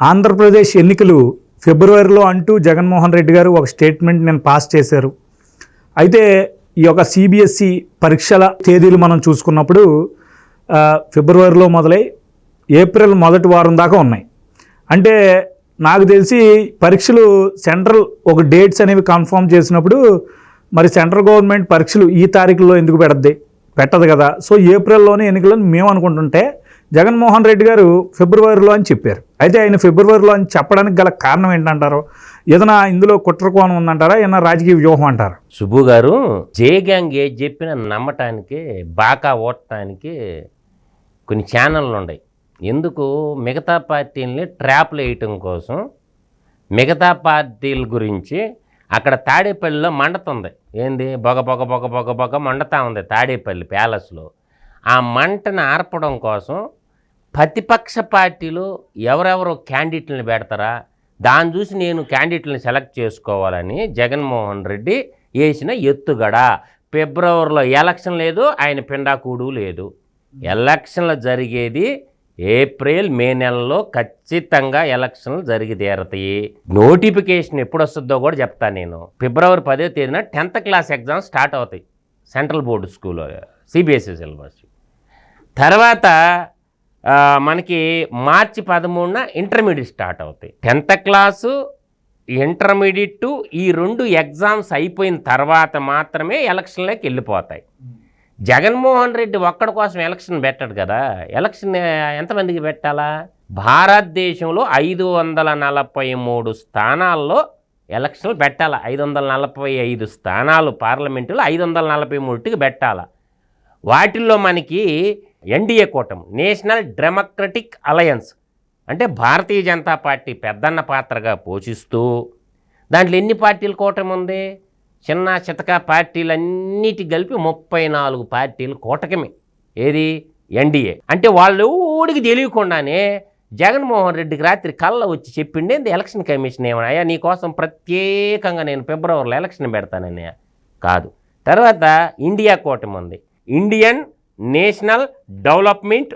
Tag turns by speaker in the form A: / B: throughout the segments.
A: ఆంధ్రప్రదేశ్ ఎన్నికలు ఫిబ్రవరిలో అంటూ జగన్మోహన్ రెడ్డి గారు ఒక స్టేట్మెంట్ నేను పాస్ చేశారు. అయితే ఈ యొక్క సిబిఎస్ఈ పరీక్షల తేదీలు మనం చూసుకున్నప్పుడు ఫిబ్రవరిలో మొదలై ఏప్రిల్ మొదటి వారం దాకా ఉన్నాయి. అంటే నాకు తెలిసి పరీక్షలు సెంట్రల్ ఒక డేట్స్ అనేవి కన్ఫర్మ్ చేసినప్పుడు మరి సెంట్రల్ గవర్నమెంట్ పరీక్షలు ఈ తారీఖులో ఎందుకు పెడద్ది? పెట్టదు కదా. సో ఏప్రిల్లోనే ఎన్నికలను మేము అనుకుంటుంటే జగన్మోహన్ రెడ్డి గారు ఫిబ్రవరిలో అని చెప్పారు. అయితే ఆయన ఫిబ్రవరిలో అని చెప్పడానికి గల కారణం ఏంటంటారు? ఏదైనా ఇందులో కుట్రకోణం ఉందంటారా? ఏదైనా రాజకీయ వ్యూహం అంటారా?
B: సుబ్బు గారు జే గ్యాంగ్ ఏది చెప్పినా నమ్మటానికి బాకా ఓడటానికి కొన్ని ఛానళ్ళు ఉన్నాయి. ఎందుకు? మిగతా పార్టీల్ని ట్రాప్లు వేయటం కోసం మిగతా పార్టీల గురించి అక్కడ తాడేపల్లిలో మండుతుంది ఏంది? బొగ బొగ బొగ బొగ బొగ మండుతా ఉంది తాడేపల్లి ప్యాలెస్లో. ఆ మంటను ఆర్పడం కోసం ప్రతిపక్ష పార్టీలో ఎవరెవరు క్యాండిడేట్లను పెడతారా? దాన్ని చూసి నేను క్యాండిడేట్లను సెలెక్ట్ చేసుకోవాలని జగన్మోహన్ రెడ్డి వేసిన ఎత్తుగడ. ఫిబ్రవరిలో ఎలక్షన్ లేదు ఆయన పిండాకూడు లేదు. ఎలక్షన్లు జరిగేది ఏప్రిల్ మే నెలలో ఖచ్చితంగా ఎలక్షన్లు జరిగి తీరతాయి. నోటిఫికేషన్ ఎప్పుడు వస్తుందో కూడా చెప్తాను నేను. ఫిబ్రవరి పదో తేదీన టెన్త్ క్లాస్ ఎగ్జామ్స్ స్టార్ట్ అవుతాయి. Central board school CBSE syllabus. తర్వాత మనకి మార్చి పదమూడున ఇంటర్మీడియట్ స్టార్ట్ అవుతాయి. టెన్త్ క్లాసు ఇంటర్మీడియట్ ఈ రెండు ఎగ్జామ్స్ అయిపోయిన తర్వాత మాత్రమే ఎలక్షన్లోకి వెళ్ళిపోతాయి. జగన్మోహన్ రెడ్డి ఒక్కడి కోసం ఎలక్షన్ పెట్టాడు కదా. ఎలక్షన్ ఎంతమందికి పెట్టాలా? భారతదేశంలో ఐదు వందల నలభై మూడు స్థానాల్లో ఎలక్షన్లు పెట్టాలా? ఐదు వందల నలభై ఐదు స్థానాలు పార్లమెంటులో ఐదు వందల నలభై మూడుకి పెట్టాలి? వాటిల్లో మనకి ఎన్డీఏ కూటమి నేషనల్ డెమోక్రటిక్ అలయన్స్ అంటే భారతీయ జనతా పార్టీ పెద్దన్న పాత్రగా పోషిస్తూ దాంట్లో ఎన్ని పార్టీల కూటమి ఉంది? చిన్న చితక పార్టీలన్నిటి కలిపి ముప్పై నాలుగు పార్టీలు కూటకమే ఏది? ఎన్డీఏ. అంటే వాళ్ళు ఊడికి తెలియకుండానే జగన్మోహన్ రెడ్డికి రాత్రి కళ్ళ వచ్చి చెప్పిండే ఎలక్షన్ కమిషన్ ఏమన్నాయా? నీకోసం ప్రత్యేకంగా నేను ఫిబ్రవరిలో ఎలక్షన్ పెడతానని కాదు. తర్వాత ఇండియా కూటమి ఉంది. Indian national development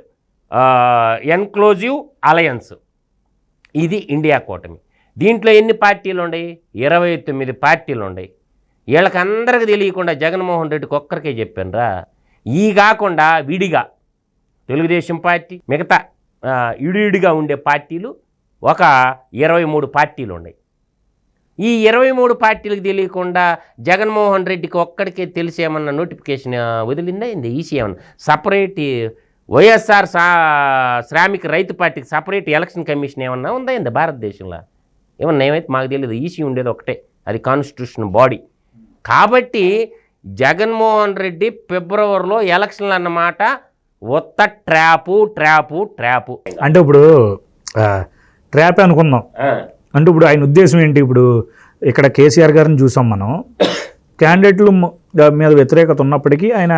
B: inclusive alliance. ఇది ఇండియా కూటమి. దీంట్లో ఎన్ని పార్టీలు ఉన్నాయి ఇరవై తొమ్మిది పార్టీలు ఉన్నాయి వీళ్ళకి అందరికి తెలియకుండా జగన్మోహన్ రెడ్డికి ఒక్కరికే చెప్పానురా. ఈ కాకుండా విడిగా తెలుగుదేశం పార్టీ మిగతా ఇడిగా ఉండే పార్టీలు ఒక ఇరవై మూడు పార్టీలు ఉన్నాయి ఈ ఇరవై మూడు పార్టీలకు తెలియకుండా జగన్మోహన్ రెడ్డికి ఒక్కడికే తెలిసి ఏమన్నా నోటిఫికేషన్ వదిలిందా ఇంది ఈసీ ఏమన్నా? సపరేట్ వైఎస్ఆర్ సా శ్రామిక రైతు పార్టీకి సపరేట్ ఎలక్షన్ కమిషన్ ఏమన్నా ఉందా ఇంది భారతదేశంలో? ఏమన్నా ఏమైతే మాకు తెలియదు ఈసీ ఉండేది ఒకటే అది కాన్స్టిట్యూషన్ బాడీ. కాబట్టి జగన్మోహన్ రెడ్డి ఫిబ్రవరిలో ఎలక్షన్లు అన్నమాట ఉత్త ట్రాపు ట్రాపు ట్రాపు.
A: అంటే ఇప్పుడు ట్రాప్ అనుకుందాం. అంటే ఇప్పుడు ఆయన ఉద్దేశం ఏంటి? ఇప్పుడు ఇక్కడ కేసీఆర్ గారిని చూసాం మనం. క్యాండిడేట్లు మీద వ్యతిరేకత ఉన్నప్పటికీ ఆయన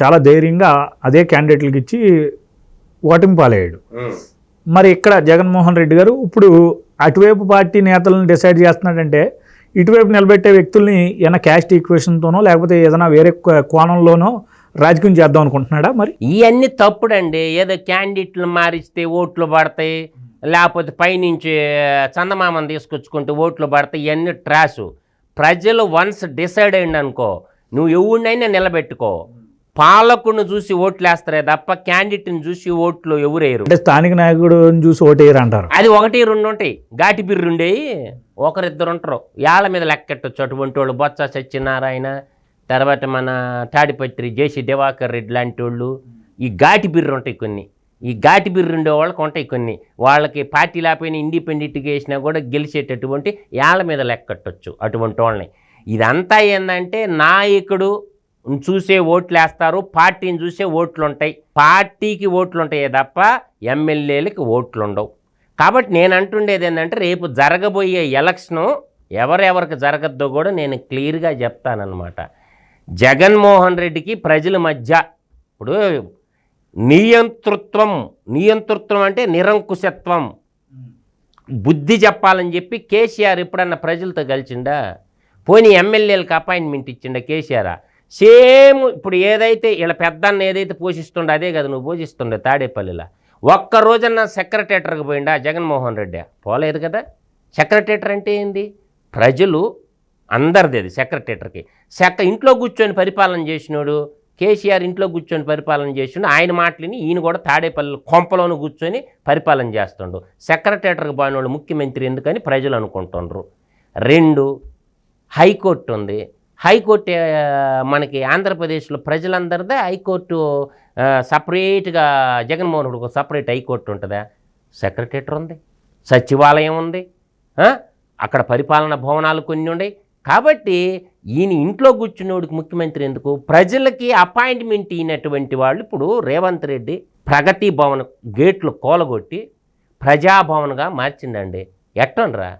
A: చాలా ధైర్యంగా అదే క్యాండిడేట్లకి ఇచ్చి ఓటమి పాలయ్యాడు. మరి ఇక్కడ జగన్మోహన్ రెడ్డి గారు ఇప్పుడు అటువైపు పార్టీ నేతలను డిసైడ్ చేస్తున్నాడంటే ఇటువైపు నిలబెట్టే వ్యక్తుల్ని ఏమైనా క్యాస్ట్ ఈక్వేషన్తోనో లేకపోతే ఏదైనా వేరే కోణంలోనో రాజకీయం చేద్దాం అనుకుంటున్నాడా మరి?
B: ఇవన్నీ తప్పుడండి. ఏదో క్యాండిడేట్లు మారిస్తే ఓట్లు పడతాయి. లేకపోతే పైనుంచి చందమామని తీసుకొచ్చుకుంటే ఓట్లు పడతాయి ఇవన్నీ ట్రాషు ప్రజలు వన్స్ డిసైడ్ అయింది అనుకో నువ్వు ఎవరినైనా నిలబెట్టుకో. పాలకుడిని చూసి ఓట్లు వేస్తారే తప్ప క్యాండిడేట్ని చూసి ఓట్లు ఎవరేయరు?
A: అంటే స్థానిక నాయకుడు చూసి ఓటేయరు అంటారు.
B: అది ఒకటి రెండు ఉంటాయి. ఘాటి బిర్రు ఉండేవి ఒకరిద్దరు ఉంటారు. యాళ్ళ మీద లెక్కెట్టచ్చు. అటువంటి వాళ్ళు బొత్స సత్యనారాయణ తర్వాత మన తాడిపత్రి జేసి దివాకర్ రెడ్డి లాంటి వాళ్ళు. ఈ ఘాటి బిర్రు ఉంటాయి కొన్ని. ఈ ఘాటి బిర్రు ఉండే వాళ్ళకి ఉంటాయి కొన్ని. వాళ్ళకి పార్టీ లేకపోయినా ఇండిపెండెంట్గా వేసినా కూడా గెలిచేటటువంటి యాళ్ళ మీద లెక్కట్టచ్చు అటువంటి వాళ్ళని. ఇదంతా ఏంటంటే నాయకుడు చూసే ఓట్లు వేస్తారు పార్టీని చూసే ఓట్లు ఉంటాయి పార్టీకి ఓట్లు ఉంటాయే తప్ప ఎమ్మెల్యేలకి ఓట్లు ఉండవు కాబట్టి నేను అంటుండేది ఏంటంటే రేపు జరగబోయే ఎలక్షను ఎవరెవరికి జరగద్దో కూడా నేను క్లియర్గా చెప్తానన్నమాట. జగన్మోహన్ రెడ్డికి ప్రజల మధ్య ఇప్పుడు నియంతృత్వం నియంతృత్వం అంటే నిరంకుశత్వం. బుద్ధి చెప్పాలని చెప్పి కేసీఆర్ ఎప్పుడన్నా ప్రజలతో కలిసిండా? పోనీ ఎమ్మెల్యేలకు అపాయింట్మెంట్ ఇచ్చిండా కేసీఆర్? సేమ్ ఇప్పుడు ఏదైతే ఇలా పెద్దన్న ఏదైతే పోషిస్తుండో అదే కదా నువ్వు పోషిస్తుండే తాడేపల్లిలో. ఒక్క రోజన్నా సెక్రటేటర్కి పోయిండా జగన్మోహన్ రెడ్డి? పోలేదు కదా. సెక్రటేటర్ అంటే ఏంది? ప్రజలు అందరిది అది సెక్రటేటర్కి. సెక్క ఇంట్లో కూర్చొని పరిపాలన చేసినోడు కేసీఆర్ ఇంట్లో కూర్చొని పరిపాలన చేసిండు ఆయన మాటలని ఈయన కూడా తాడేపల్లి కొంపలోను కూర్చొని పరిపాలన చేస్తుండు. సెక్రటేటర్కి పోయినోడు ముఖ్యమంత్రి ఎందుకని ప్రజలు అనుకుంటుండ్రు. రెండు హైకోర్టు ఉంది. హైకోర్టు మనకి ఆంధ్రప్రదేశ్లో ప్రజలందరిదే హైకోర్టు సపరేట్గా జగన్మోహన్ రెడ్డికి సపరేట్ హైకోర్టు ఉంటుందా? సెక్రటేటర్ ఉంది. సచివాలయం ఉంది. అక్కడ పరిపాలన భవనాలు కొన్ని ఉన్నాయి. కాబట్టి ఈయన ఇంట్లో కూర్చున్నోడికి ముఖ్యమంత్రి ఎందుకు? ప్రజలకి అపాయింట్మెంట్ ఇచ్చినటువంటి వాళ్ళు ఇప్పుడు రేవంత్ రెడ్డి ప్రగతి భవన్ గేట్లు కోలగొట్టి ప్రజాభవన్గా మార్చిండండి ఎట్టనరా?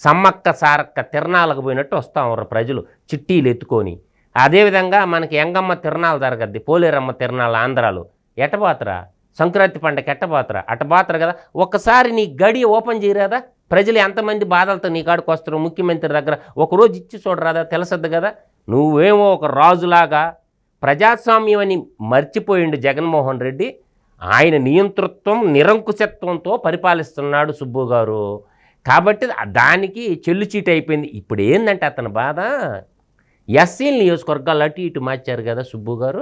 B: సమ్మక్క సారక్క తిరణాలకు పోయినట్టు వస్తాం ప్రజలు చిట్టీలు ఎత్తుకొని. అదేవిధంగా మనకి ఎంగమ్మ తిరణాలు జరగద్ది పోలేరమ్మ తిరణాలు ఆంధ్రాలు. ఎట్టబాతరా సంక్రాంతి పండగ ఎట్టబాతరా అట్టబాతరు కదా? ఒక్కసారి నీ గడి ఓపెన్ చేయరాదా? ప్రజలు ఎంతమంది బాధలతో నీ కాడికి వస్తారు ముఖ్యమంత్రి దగ్గర ఒకరోజు ఇచ్చి చూడరాదా? తెలుసద్దు కదా? నువ్వేమో ఒక రాజులాగా ప్రజాస్వామ్యం అని మర్చిపోయిండు జగన్మోహన్ రెడ్డి. ఆయన నియంతృత్వం నిరంకుశత్వంతో పరిపాలిస్తున్నాడు సుబ్బు గారు. కాబట్టి దానికి చెల్లుచీటి అయిపోయింది. ఇప్పుడు ఏంటంటే అతని బాధ? ఎస్సీల నియోజకవర్గాలు అటు ఇటు మార్చారు కదా సుబ్బు గారు.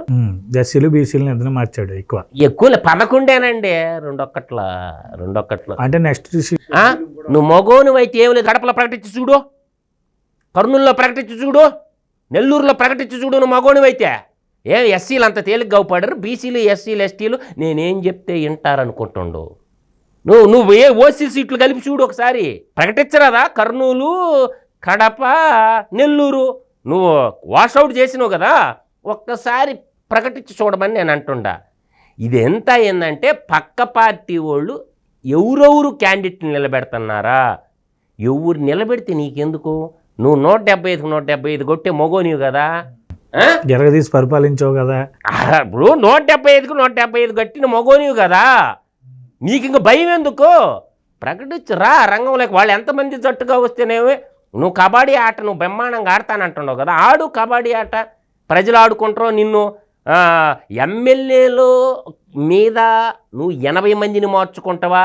A: ఎస్సీలు బీసీలు ఇద్దరు మార్చాడు ఎక్కువ.
B: ఎక్కువ పదకొండేనండి రెండొక్కట్ల రెండొక్కట్ల.
A: అంటే నెక్స్ట్?
B: నువ్వు మగోను అయితే ఏం లేదు కడపలో ప్రకటించి చూడు. కర్నూలులో ప్రకటించి చూడు. నెల్లూరులో ప్రకటించి చూడు నువ్వు మగోను అయితే ఏం ఎస్సీలు అంత తేలిగ్గా అవుపడరు బీసీలు ఎస్సీలు ఎస్టీలు. నేనేం చెప్తే వింటారనుకుంటుండు. నువ్వు నువ్వు ఏ ఓసీ సీట్లు కలిపి చూడు ఒకసారి. ప్రకటించరాదా? కర్నూలు కడప నెల్లూరు. నువ్వు వాషౌట్ చేసినావు కదా ఒక్కసారి ప్రకటించి చూడమని నేను అంటుండా. ఇది ఎంత ఏంటంటే పక్క పార్టీ వాళ్ళు ఎవరెవరు క్యాండిడేట్ని నిలబెడుతున్నారా? ఎవరు నిలబెడితే నీకెందుకు? నువ్వు నూట డెబ్బై ఐదుకు నూట డెబ్బై ఐదు కొట్టే మొగోనివి కదా?
A: జరగదీసి పరిపాలించావు కదా.
B: ఇప్పుడు నూట డెబ్బై ఐదుకు నూట డెబ్బై ఐదు కట్టిన మొగోనివి కదా నీకు ఇంక భయం ఎందుకు? ప్రకటించు రా రంగంలోకి వాళ్ళు ఎంతమంది జట్టుగా వస్తేనేవి నువ్వు కబడ్డీ ఆట నువ్వు బ్రహ్మాండంగా ఆడతానంటున్నావు కదా ఆడు కబడ్డీ ఆట. ప్రజలు ఆడుకుంటారో నిన్ను ఎమ్మెల్యేలు మీద నువ్వు ఎనభై మందిని మార్చుకుంటావా?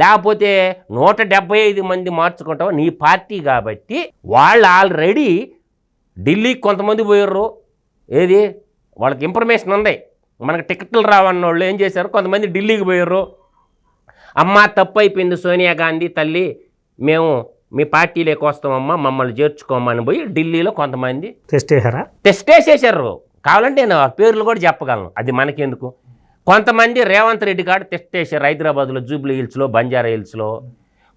B: లేకపోతే నూట డెబ్బై ఐదు మంది మార్చుకుంటావా? నీ పార్టీ కాబట్టి వాళ్ళు ఆల్రెడీ ఢిల్లీకి కొంతమంది పోయారు ఏది? వాళ్ళకి ఇన్ఫర్మేషన్ ఉంది. మనకు టికెట్లు రావన్న వాళ్ళు ఏం చేశారు? కొంతమంది ఢిల్లీకి పోయారు అమ్మ తప్పు అయిపోయింది సోనియా గాంధీ తల్లి. మేము మీ పార్టీలోకి వస్తామమ్మా మమ్మల్ని చేర్చుకోమని పోయి ఢిల్లీలో కొంతమంది
A: టెస్ట్ చేశారా?
B: టెస్ట్ వేసేసారు కావాలంటే నేను పేర్లు కూడా చెప్పగలను. అది మనకెందుకు? కొంతమంది రేవంత్ రెడ్డి కాడ టెస్ట్ వేసారు హైదరాబాద్లో జూబ్లీ హిల్స్లో బంజారా హిల్స్లో.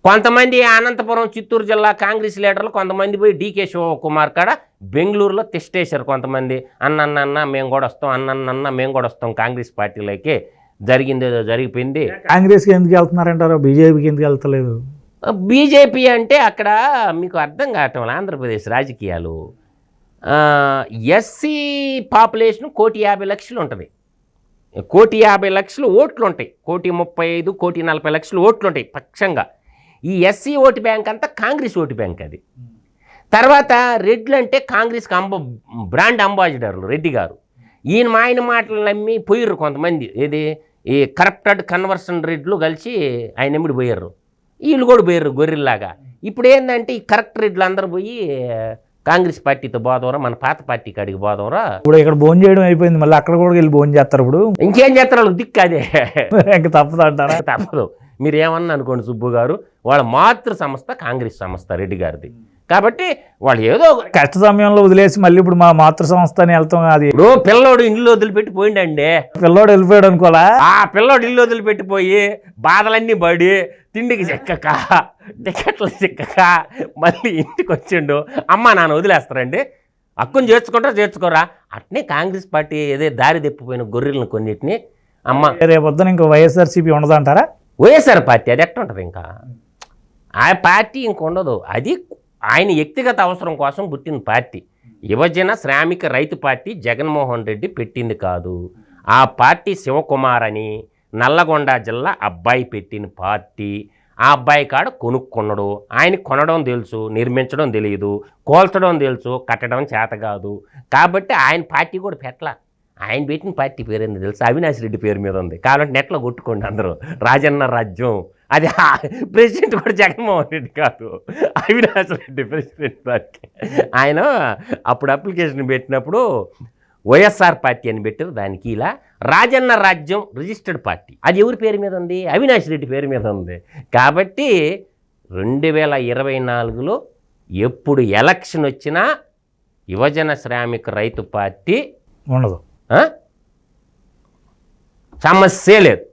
B: కొంతమంది అనంతపురం చిత్తూరు జిల్లా కాంగ్రెస్ లీడర్లు కొంతమంది పోయి డీకే శివకుమార్ కాడ బెంగళూరులో టెస్ట్ వేశారు కొంతమంది. అన్న అన్న మేము కూడా వస్తాం అన్న అన్న మేము కూడా వస్తాం కాంగ్రెస్ పార్టీలోకి. జరిగింది ఏదో జరిగిపోయింది.
A: కాంగ్రెస్కి ఎందుకు వెళ్తున్నారంటారు? బీజేపీకి ఎందుకు వెళ్తలేదు?
B: బీజేపీ అంటే అక్కడ మీకు అర్థం కావటం ఆంధ్రప్రదేశ్ రాజకీయాలు. ఎస్సీ పాపులేషన్ కోటి యాభై లక్షలు ఉంటుంది. కోటి యాభై లక్షలు ఓట్లు ఉంటాయి కోటి ముప్పై ఐదు కోటి నలభై లక్షలు ఓట్లు ఉంటాయి పక్షంగా. ఈ ఎస్సీ ఓటు బ్యాంక్ అంతా కాంగ్రెస్ ఓటు బ్యాంక్ అది. తర్వాత రెడ్లు అంటే కాంగ్రెస్కి అంబ బ్రాండ్ అంబాసిడర్లు రెడ్డి గారు. ఈయన మా ఆయన మాటలు నమ్మి పోయిర్రు కొంతమంది. ఏది? ఈ కరప్టెడ్ కన్వర్షన్ రెడ్లు కలిసి ఆయన ఎమ్మిడి పోయారు వీళ్ళు కూడా పోయారు గొర్రెల్లాగా. ఇప్పుడు ఏంటంటే ఈ కరెక్ట్ రెడ్లు అందరూ పోయి కాంగ్రెస్ పార్టీతో పోదవరా మన పాత పార్టీ కాడికి పోదవరా
A: ఇప్పుడు ఇక్కడ భోజనం చేయడం అయిపోయింది మళ్ళీ అక్కడ కూడా వెళ్ళి భోజనం చేస్తారు ఇప్పుడు.
B: ఇంకేం చేస్తారు వాళ్ళకి దిక్కు అదే.
A: ఇంక తప్పదు అంటారా?
B: తప్పదు. మీరు ఏమన్నా అనుకోండి సుబ్బు గారు వాళ్ళ మాతృ సంస్థ కాంగ్రెస్ సంస్థ రెడ్డి గారిది. కాబట్టి వాళ్ళు ఏదో
A: కష్ట సమయంలో వదిలేసి మళ్ళీ ఇప్పుడు మా మాతృ సంస్థ అని వెళ్తాం అది.
B: ఇప్పుడు పిల్లోడు ఇల్లు వదిలిపెట్టి పోయిండండి.
A: పిల్లోడు వెళ్ళిపోయాడు అనుకోలా
B: ఆ పిల్లోడు ఇల్లు వదిలిపెట్టిపోయి బాధలన్నీ పడి తిండికి చెక్కక టికెట్లు చెక్కక మళ్ళీ ఇంటికి వచ్చిండు. అమ్మ నాన్న వదిలేస్తారండి. హక్కును చేర్చుకుంటారా చేర్చుకోరా? అట్నే కాంగ్రెస్ పార్టీ ఏదే దారి తెప్పిపోయిన గొర్రెలను కొన్నిటిని. అమ్మ.
A: రేపొద్దున ఇంకా వైఎస్ఆర్సీపీ ఉండదంటారా?
B: వైఎస్ఆర్ పార్టీ అది ఎట్లా ఉంటుంది ఇంకా? ఆ పార్టీ ఇంక ఉండదు. అది ఆయన వ్యక్తిగత అవసరం కోసం పుట్టిన పార్టీ. యువజన శ్రామిక రైతు పార్టీ జగన్మోహన్ రెడ్డి పెట్టింది కాదు. ఆ పార్టీ శివకుమార్ అని నల్లగొండ జిల్లా అబ్బాయి పెట్టిన పార్టీ. ఆ అబ్బాయి కాడ కొనుక్కున్నాడు ఆయన కొనడం తెలుసు నిర్మించడం తెలియదు కోల్చడం తెలుసు కట్టడం చేత కాదు. కాబట్టి ఆయన పార్టీ కూడా పెట్టలా. ఆయన పెట్టిన పార్టీ పేరు ఏంది తెలుసు? అవినాష్ రెడ్డి పేరు మీద ఉంది. కాబట్టి నెట్లో కొట్టుకోండి అందరూ. రాజన్న రాజ్యం. అది ప్రెసిడెంట్ కూడా జగన్మోహన్ రెడ్డి కాదు. అవినాష్ రెడ్డి ప్రెసిడెంట్ పార్టీ ఆయన అప్పుడు అప్లికేషన్ పెట్టినప్పుడు వైఎస్ఆర్ పార్టీ అని పెట్టారు దానికి ఇలా రాజన్న రాజ్యం రిజిస్టర్డ్ పార్టీ. అది ఎవరి పేరు మీద ఉంది? అవినాష్ రెడ్డి పేరు మీద ఉంది. కాబట్టి రెండు వేల ఇరవై నాలుగులో ఎప్పుడు ఎలక్షన్ వచ్చినా యువజన శ్రామిక రైతు పార్టీ
A: ఉండదు?
B: సమస్యే లేదు.